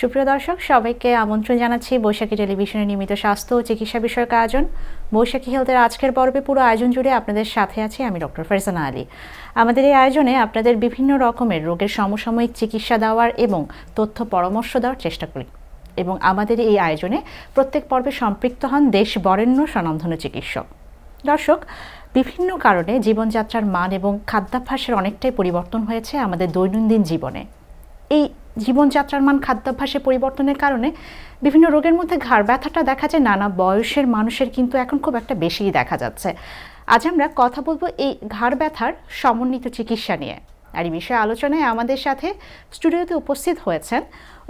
সুপ্রিয় দর্শক, সবাইকে আমন্ত্রণ জানাচ্ছি বৈশাখী টেলিভিশনের নিয়মিত স্বাস্থ্য ও চিকিৎসা বিষয়ক আয়োজন। বৈশাখী হেলথের আজকের পর্বে পুরো আয়োজন জুড়ে আপনাদের সাথে আছি আমি ডক্টর ফারজানা আলী। আমাদের এই আয়োজনে আপনাদের বিভিন্ন রকমের রোগের সমসাময়িক চিকিৎসা দেওয়ার এবং তথ্য পরামর্শ দেওয়ার চেষ্টা করি। এবং আমাদের এই আয়োজনে প্রত্যেক পর্বে সম্পৃক্ত হন দেশ বরেণ্য স্বনামধন্য চিকিৎসক। দর্শক, বিভিন্ন কারণে জীবনযাত্রার মান এবং খাদ্যাভ্যাসের অনেকটাই পরিবর্তন হয়েছে আমাদের দৈনন্দিন জীবনে। এই জীবনযাত্রার মান খাদ্যাভ্যাসে পরিবর্তনের কারণে বিভিন্ন রোগের মধ্যে ঘাড় ব্যথাটা দেখা যায়, নানা বয়সের মানুষের কিন্তু এখন খুব একটা বেশিই দেখা যাচ্ছে। আজ আমরা কথা বলব এই ঘাড় ব্যথার সমন্বিত চিকিৎসা নিয়ে। আর এই বিষয়ে আলোচনায় আমাদের সাথে স্টুডিওতে উপস্থিত হয়েছেন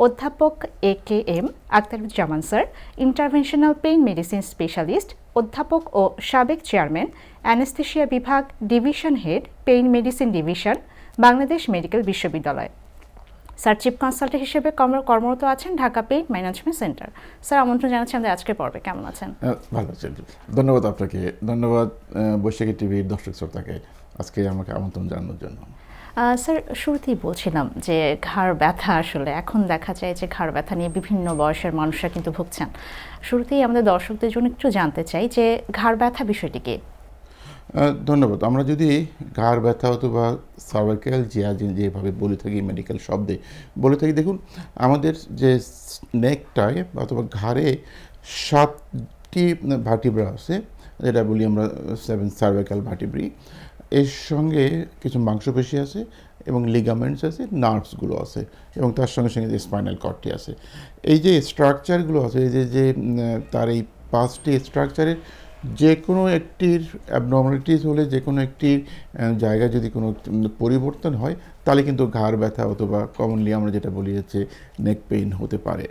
অধ্যাপক A K M Akhtaruzzaman sir, interventional pain medicine specialist, অধ্যাপক ও সাবেক চেয়ারম্যান, অ্যানেস্থেশিয়া বিভাগ division head, pain medicine division, Bangladesh medical বিশ্ববিদ্যালয়। স্যার চিফ কনসালটেন্ট হিসেবে কর্ম- কর্মরত আছেন Dhaka pain management centre. Sir আমন্ত্রণ জানাচ্ছি আমাদের আজকের পর্বে। কেমন আছেন? ভালো আছেন ধন্যবাদ আপনাকে। ধন্যবাদ বৈশাখী টিভির দর্শক শ্রোতাকে আজকে আমাকে আমন্ত্রণ জানানোর জন্য। স্যার শুরুতেই বলছিলাম যে ঘাড় ব্যথা আসলে এখন দেখা যায় যে ঘাড় ব্যথা নিয়ে বিভিন্ন বয়সের মানুষরা কিন্তু ভুগছেন। শুরুতেই আমাদের দর্শকদের জন্য একটু জানতে চাই যে ঘাড় ব্যথা বিষয়টি কি আহ, ধন্যবাদ। আমরা যদি ঘাড় ব্যথা অথবা সার্ভাইকাল জিয়া যে- যেভাবে বলে থাকি মেডিকেল শব্দে বলে থাকি, দেখুন, আমাদের যে নেকটায় অথবা ঘাড়ে সাতটি ভার্টিব্রা আছে, যেটা বলি আমরা সেভেন সার্ভাইকাল ভার্টিব্রি এর সঙ্গে কিছু মাংসপেশি আছে এবং লিগামেন্টস আছে নার্ভসগুলো আছে এবং তার সঙ্গে সঙ্গে যে স্পাইনাল কর্ডটি আছে। এই যে স্ট্রাকচারগুলো আছে, এই যে যে তার এই পাঁচটি স্ট্রাকচারের যে কোনো একটির অ্যাবনর্মালিটিস হলে যে কোনো একটির আহ, জায়গায় যদি কোনো পরিবর্তন হয় তাহলে কিন্তু ঘাড় ব্যথা অথবা কমনলি আমরা যেটা বলি হচ্ছে নেক পেইন হতে পারে।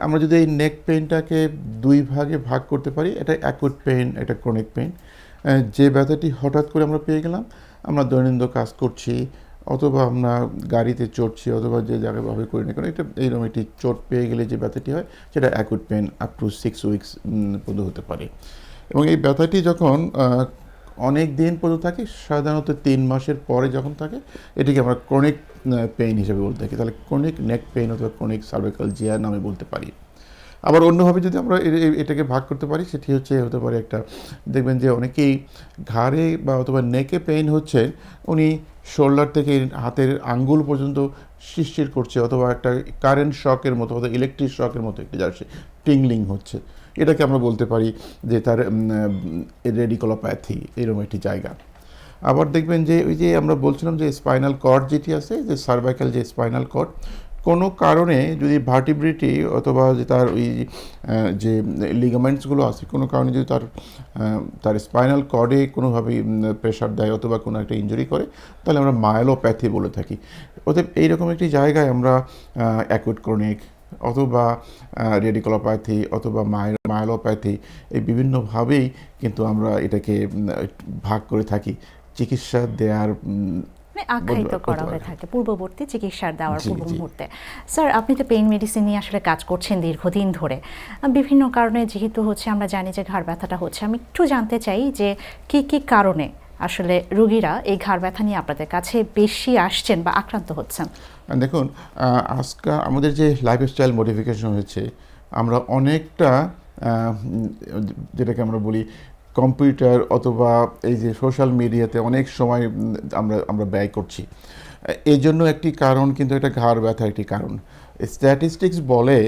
আমরা যদি এই নেক পেইনটাকে দুই ভাগে ভাগ করতে পারি এটা অ্যাকুট পেইন এটা ক্রনিক পেইন যে ব্যথাটি হঠাৎ করে আমরা পেয়ে গেলাম আমরা দৈনন্দিন কাজ করছি অথবা আমরা গাড়িতে চড়ছি অথবা যে জায়গাভাবে করি না কেন এটা এইরকম একটি চোট পেয়ে গেলে যে ব্যথাটি হয়, সেটা acute pain up to six weeks পর্যন্ত হতে পারে। এবং এই ব্যথাটি যখন অনেক দিন পর্যন্ত থাকে, সাধারণত তিন মাসের পরে যখন থাকে, এটিকে আমরা ক্রনিক পেইন হিসেবে বলতে থাকি। তাহলে ক্রনিক নেক পেইন অথবা ক্রনিক সার্ভাইকাল জিয়া নামে বলতে পারি। আবার অন্যভাবে যদি আমরা এটাকে ভাগ করতে পারি, সেটি হচ্ছে হতে পারে একটা, দেখবেন যে অনেকেই ঘাড়ে বা অথবা নেকে পেইন হচ্ছে, উনি শোল্ডার থেকে হাতের আঙ্গুল পর্যন্ত শিরশির করছে অথবা একটা কারেন্ট শকের মতো, অথবা ইলেকট্রিক শকের মতো একটি যাচ্ছে টিংলিং হচ্ছে। এটাকে আমরা বলতে পারি যে তার রেডিকোলোপ্যাথি এরকম একটি জায়গা। আবার দেখবেন যে ওই যে আমরা বলছিলাম যে স্পাইনাল কর্ড যেটি আছে, যে সার্ভাইকাল যে স্পাইনাল কর্ড কোনো কারণে যদি ভার্টিব্রিটি অথবা যে তার ওই যে লিগামেন্টসগুলো আছে, কোনো কারণে যদি তার তার স্পাইনাল কর্ডে কোনোভাবে প্রেশার দেয় অথবা কোনো একটা ইনজুরি করে, তাহলে আমরা মায়োলোপ্যাথি বলে থাকি। অতএব এইরকম একটি জায়গায় আমরা অ্যাকুট ক্রনিক অথবা রেডিকোলোপ্যাথি অথবা মায়োলোপ্যাথি এই বিভিন্নভাবেই কিন্তু আমরা এটাকে ভাগ করে থাকি। চিকিৎসা দেওয়ার মানে আখ্যায়িত করা হয়ে থাকে পূর্ববর্তী চিকিৎসার দেওয়ার পূর্ব মুহূর্তে স্যার আপনি তো পেইন মেডিসিন নিয়ে আসলে কাজ করছেন দীর্ঘদিন ধরে। বিভিন্ন কারণে যেহেতু হচ্ছে আমরা জানি যে ঘাড় ব্যথাটা হচ্ছে আমি একটু জানতে চাই যে কি কি কারণে আসলে রোগীরা এই ঘাড় ব্যথা নিয়ে আপনাদের কাছে বেশি আসছেন বা আক্রান্ত হচ্ছেন? দেখুন আহ, আজকাল আমাদের যে লাইফস্টাইল মডিফিকেশন হয়েছে আমরা অনেকটা যেটাকে আমরা বলি কম্পিউটার অথবা এই যে সোশ্যাল মিডিয়াতে অনেক সময় আমরা আমরা ব্যয় করছি। এই জন্য একটি কারণ, কিন্তু এটা ঘাড় ব্যথা একটি কারণ। স্ট্যাটিস্টিক্স বলে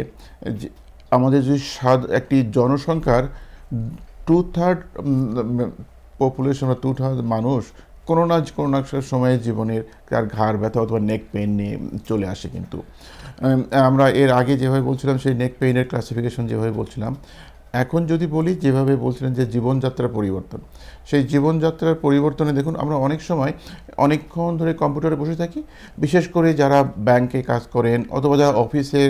আমাদের যদি সাদ, একটি জনসংখ্যার টু থার্ড পপুলেশন বা টু থার্ড মানুষ কোনো না কোনো না সময়ে জীবনের তার ঘাড় ব্যথা অথবা নেক পেইন নিয়ে চলে আসে কিন্তু। আমরা এর আগে যেভাবে বলছিলাম, সেই নেক পেইনের ক্লাসিফিকেশন যেভাবে বলছিলাম এখন যদি বলি, যেভাবে বলছিলেন যে জীবনযাত্রার পরিবর্তন, সেই জীবনযাত্রার পরিবর্তনে দেখুন, আমরা অনেক সময় অনেকক্ষণ ধরে কম্পিউটারে বসে থাকি। বিশেষ করে যারা ব্যাংকে কাজ করেন অথবা যারা অফিসে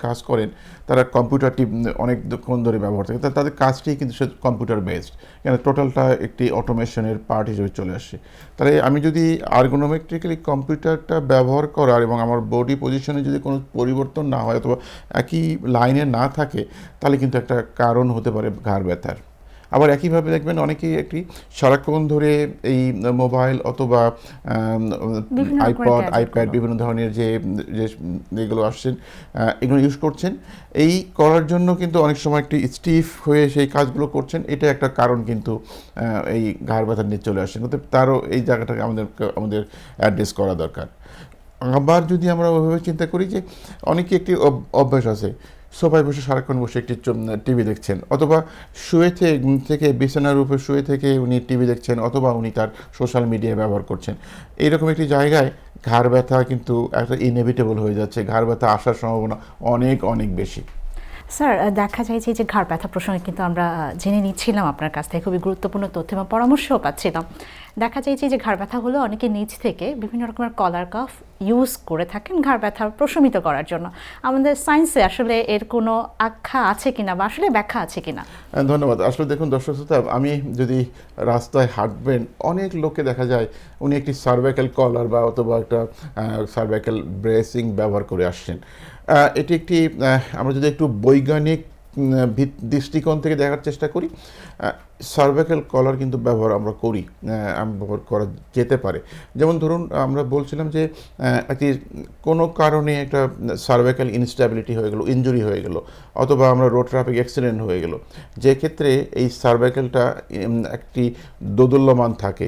কাজ করেন, তারা কম্পিউটারটি অনেকক্ষণ ধরে ব্যবহার থাকে। তাদের কাজটি কিন্তু সে কম্পিউটার বেসড কেন টোটালটা একটি অটোমেশনের পার্ট হিসেবে চলে আসে। তাহলে আমি যদি আর্গোনোমেট্রিক্যালি কম্পিউটারটা ব্যবহার করার এবং আমার বডি পজিশনে যদি কোনো পরিবর্তন না হয় অথবা একই লাইনে না থাকে, তাহলে কিন্তু একটা কারণ হতে পারে ঘাড় ব্যথার। আবার একইভাবে দেখবেন অনেকেই একটি সারাক্ষণ ধরে এই মোবাইল অথবা আইপড আইপ্যাড বিভিন্ন ধরনের যে যে এগুলো আসছেন এগুলো ইউজ করছেন। এই করার জন্য কিন্তু অনেক সময় একটি স্টিফ হয়ে সেই কাজগুলো করছেন। এটা একটা কারণ কিন্তু এই ঘাড় ব্যথা নিয়ে চলে আসছেন। তারও এই জায়গাটাকে আমাদের আমাদের অ্যাড্রেস করা দরকার। আবার যদি আমরা ওইভাবে চিন্তা করি যে অনেকে একটি অভ- অভ্যাস আছে। সোফায় বসে সারাক্ষণ বসে একটি টিভি দেখছেন। অথবা শুয়ে থেকে বিছানার উপর শুয়ে থেকে উনি টিভি দেখছেন অথবা উনি তার সোশ্যাল মিডিয়া ব্যবহার করছেন। এইরকম একটি জায়গায় ঘাড় ব্যথা কিন্তু একটা ইনএভিটেবল হয়ে যাচ্ছে। ঘাড় ব্যথা আসার সম্ভাবনা অনেক অনেক বেশি। স্যার দেখা যায় যে ঘাড় ব্যথা প্রসঙ্গে কিন্তু আমরা জেনে নিচ্ছিলাম আপনার কাছ থেকে। খুবই গুরুত্বপূর্ণ তথ্য এবং পরামর্শও পাচ্ছিলাম। দেখা যায় যে ঘাড় ব্যথা হলো অনেকে নিচ থেকে বিভিন্ন রকমের কলার কাফ ইউজ করে থাকেন ঘাড় ব্যথা প্রশমিত করার জন্য। আমাদের সায়েন্সে আসলে এর কোনো আখ্যা আছে কিনা বা আসলে ব্যাখ্যা আছে কিনা? ধন্যবাদ। আসলে দেখুন, দর্শক শ্রোতা, আমি যদি রাস্তায় হাঁটবেন, অনেক লোককে দেখা যায় উনি একটি সার্ভাইকাল কলার বা অথবা একটা সার্ভাইকাল ব্রেসিং ব্যবহার করে আসছেন। এটি একটি আমরা যদি একটু বৈজ্ঞানিক দৃষ্টিকোণ থেকে দেখার চেষ্টা করি। সার্ভাইকাল কলার কিন্তু ব্যবহার আমরা করি ব্যবহার করা যেতে পারে। যেমন ধরুন, আমরা বলছিলাম যে একটি কোনো কারণে একটা সার্ভাইকাল ইনস্ট্যাবিলিটি হয়ে গেলো ইনজুরি হয়ে গেল, অথবা আমরা রোড ট্রাফিক অ্যাক্সিডেন্ট হয়ে গেল। যে ক্ষেত্রে এই সার্ভাইকালটা একটি দোদুল্যমান থাকে।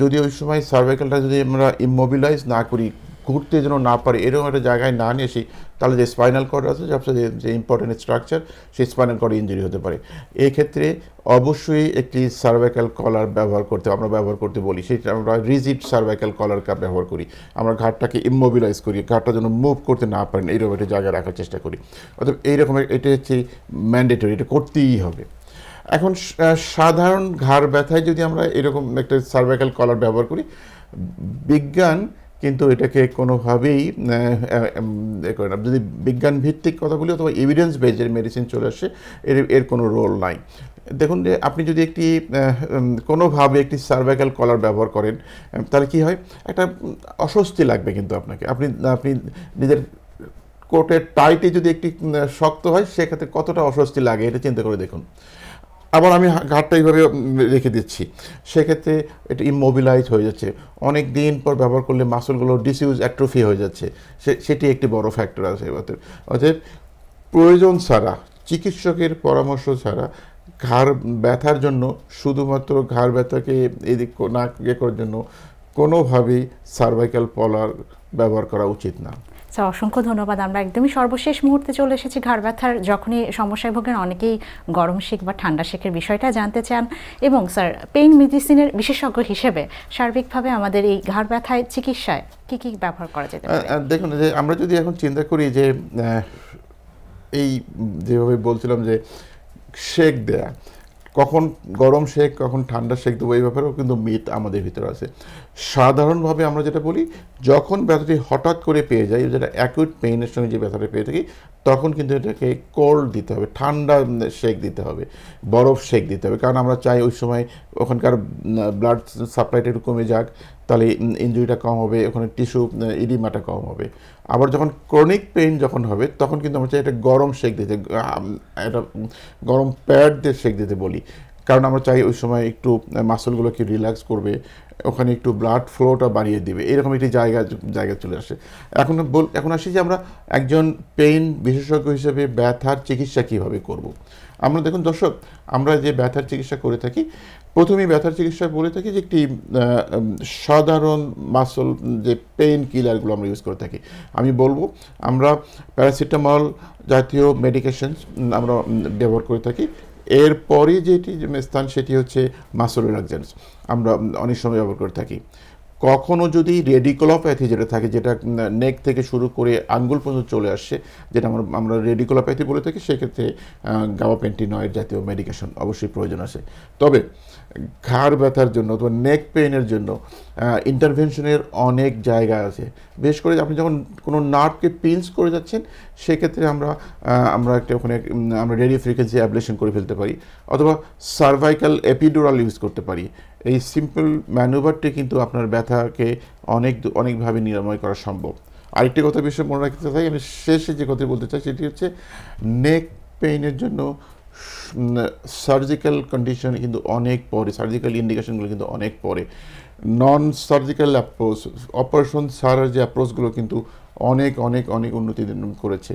যদি ওই সময় সার্ভাইকালটা যদি আমরা ইমোবিলাইজ না করি ঘুরতে যেন না পারে, এরকম একটা জায়গায় না নিয়ে আসি তাহলে যে স্পাইনাল কর্ড আছে সবচেয়ে যে ইম্পর্টেন্ট স্ট্রাকচার সেই স্পাইনাল কর্ড ইঞ্জুরি হতে পারে। এক্ষেত্রে অবশ্যই একটি সার্ভাইকাল কলার ব্যবহার করতে, আমরা ব্যবহার করতে বলি, সেটা আমরা রিজিড সার্ভাইকাল কলার কাপ ব্যবহার করি। আমরা ঘাটটাকে ইমোবিলাইজ করি, ঘাটটা যেন মুভ করতে না পারেন, এইরকম একটা জায়গায় রাখার চেষ্টা করি। অর্থাৎ এইরকম এটা হচ্ছে ম্যান্ডেটরি এটা করতেই হবে। এখন সাধারণ ঘাড় ব্যথায় যদি আমরা এরকম একটা সার্ভাইকাল কলার ব্যবহার করি, বিজ্ঞান কিন্তু এটাকে কোনোভাবেই করে না। যদি বিজ্ঞান ভিত্তিক কথা বলি অথবা এভিডেন্স বেজের মেডিসিন চলে আসে, এর এর কোনো রোল নাই। দেখুন যে আপনি যদি একটি কোনোভাবে একটি সার্ভাইকাল কলার ব্যবহার করেন তাহলে কি হয়? একটা অস্বস্তি লাগবে কিন্তু আপনাকে। আপনি আপনি নিজের কোটের টাইটে যদি একটি শক্ত হয়, সেক্ষেত্রে কতটা অস্বস্তি লাগে এটা চিন্তা করে দেখুন। আবার আমি ঘাটটা এইভাবে রেখে দিচ্ছি। সেক্ষেত্রে এটা ইমোবিলাইজ হয়ে যাচ্ছে। অনেক দিন পর ব্যবহার করলে মাসলগুলো ডিসিউজ অ্যাট্রোফি হয়ে যাচ্ছে। সেটি একটি বড় ফ্যাক্টর আছে এবার অতএব প্রয়োজন ছাড়া, চিকিৎসকের পরামর্শ ছাড়া ঘাড় ব্যথার জন্য শুধুমাত্র ঘাড় ব্যথাকে এদিক না ইয়ে করার জন্য কোনোভাবেই সার্ভাইকাল পলার ব্যবহার করা উচিত না। স্যার অসংখ্য ধন্যবাদ। আমরা একদমই সর্বশেষ মুহূর্তে চলে এসেছি ঘাড় ব্যথার। যখনই সমস্যায় ভোগেন অনেকেই গরম শেক বা ঠান্ডা শেকের বিষয়টা জানতে চান। এবং স্যার পেইন মেডিসিনের বিশেষজ্ঞ হিসেবে সার্বিকভাবে আমাদের এই ঘাড় ব্যথায় চিকিৎসায় কি কি ব্যবহার করা যেতে পারে? দেখুন যে আমরা যদি এখন চিন্তা করি যে এই যেভাবে বলছিলাম যে শেক দেয়া কখন গরম শেক, কখন ঠান্ডা শেক দেবো এই ব্যাপারেও কিন্তু মিথ আমাদের ভিতরে আছে। সাধারণভাবে আমরা যেটা বলি, যখন ব্যথাটি হঠাৎ করে পেয়ে যাই যেটা অ্যাকুইট পেইনের সঙ্গে যে ব্যথাটা পেয়ে থাকি, তখন কিন্তু এটাকে কোল্ড দিতে হবে, ঠান্ডা শেক দিতে হবে, বরফ শেক দিতে হবে। কারণ আমরা চাই ওই সময় ওখানকার ব্লাড সাপ্লাইটা একটু কমে যাক, তাহলে ইঞ্জুরিটা কম হবে, ওখানে টিস্যু ইডিমাটা কম হবে। আবার যখন ক্রনিক পেইন যখন হবে, তখন কিন্তু আমরা চাই এটা গরম শেক দিতে একটা গরম প্যাড দিয়ে শেক দিতে বলি। কারণ আমরা চাই ওই সময় একটু মাসলগুলোকে রিল্যাক্স করবে, ওখানে একটু ব্লাড ফ্লোটা বাড়িয়ে দিবে। এরকম একটি জায়গা জায়গা চলে আসে। এখন বল, এখন আসি যে আমরা একজন পেইন বিশেষজ্ঞ হিসেবে ব্যথার চিকিৎসা কীভাবে করব। আমরা দেখুন দর্শক, আমরা যে ব্যথার চিকিৎসা করে থাকি প্রথমেই ব্যথার চিকিৎসা বলে থাকি যে একটি সাধারণ মাসল যে পেইন কিলারগুলো আমরা ইউজ করে থাকি। আমি বলব, আমরা প্যারাসিটামল জাতীয় মেডিকেশন আমরা ব্যবহার করে থাকি। এরপরে যেটি স্থান সেটি হচ্ছে মাসল রিলাকজেন্স আমরা অনেক সময় ব্যবহার করে থাকি। কখনো যদি রেডিকোলোপ্যাথি যেটা থাকে, যেটা নেক থেকে শুরু করে আঙ্গুল পর্যন্ত চলে আসছে যেটা আমরা আমরা রেডিকোলোপ্যাথি বলে থাকি, সেক্ষেত্রে গাবাপেন্টিনয়েড জাতীয় মেডিকেশন অবশ্যই প্রয়োজন আছে। তবে ঘাড় ব্যথার জন্য অথবা নেক পেইনের জন্য ইন্টারভেনশনের অনেক জায়গা আছে। বিশেষ করে আপনি যখন কোনো নার্ভকে পিঞ্চ করে যাচ্ছেন, সেক্ষেত্রে আমরা আমরা একটা ওখানে আমরা রেডিও ফ্রিকোয়েন্সি অ্যাবলেশন করে ফেলতে পারি, অথবা সার্ভাইকাল এপিডুরাল ইউজ করতে পারি। এই সিম্পল ম্যানুভারটি কিন্তু আপনার ব্যথাকে অনেক অনেকভাবে নিরাময় করা সম্ভব। আরেকটি কথা বিষয়ে মনে রাখতে চাই, আমি শেষে যে কথা বলতে চাই, সেটি হচ্ছে নেক পেইনের জন্য সার্জিক্যাল কন্ডিশন কিন্তু অনেক পরে সার্জিক্যাল ইন্ডিকেশনগুলো কিন্তু অনেক পরে। নন সার্জিক্যাল অ্যাপ্রোচ অপারেশন ছাড়ার যে অ্যাপ্রোচগুলো কিন্তু অনেক অনেক অনেক উন্নতি করেছে।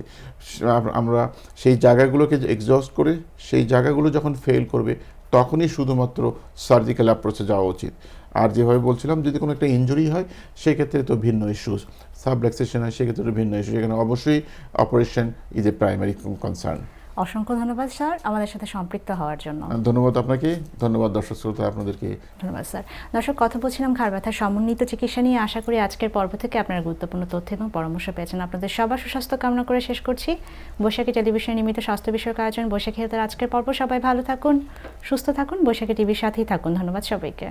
আমরা সেই জায়গাগুলোকে এক্সজস্ট করে, সেই জায়গাগুলো যখন ফেল করবে, তখনই শুধুমাত্র সার্জিক্যাল অ্যাপ্রোচে যাওয়া উচিত। আর যেভাবে বলছিলাম, যদি কোনো একটা ইনজুরি হয়, সেক্ষেত্রে তো ভিন্ন ইস্যুস সাবলাক্সেশন হয়, সেক্ষেত্রে ভিন্ন ইস্যু সেখানে অবশ্যই operation is a primary concern অসংখ্য ধন্যবাদ স্যার আমাদের সাথে সম্পৃক্ত হওয়ার জন্য। ধন্যবাদ আপনাকে ধন্যবাদ দর্শক শ্রোতা আপনাদেরকে। ধন্যবাদ স্যার। দর্শক কথা বলছিলাম ঘাড় ব্যথার সমন্বিত চিকিৎসা নিয়ে। আশা করি আজকের পর্ব থেকে আপনারা গুরুত্বপূর্ণ তথ্য এবং পরামর্শ পেয়েছেন। আপনাদের সবার সুস্বাস্থ্য কামনা করে শেষ করছি। বৈশাখী টেলিভিশনে নিয়মিত স্বাস্থ্য বিষয়ক আয়োজন বৈশাখী হেলথের আজকের পর্ব। সবাই ভালো থাকুন সুস্থ থাকুন বৈশাখী টিভির সাথেই থাকুন। ধন্যবাদ সবাইকে।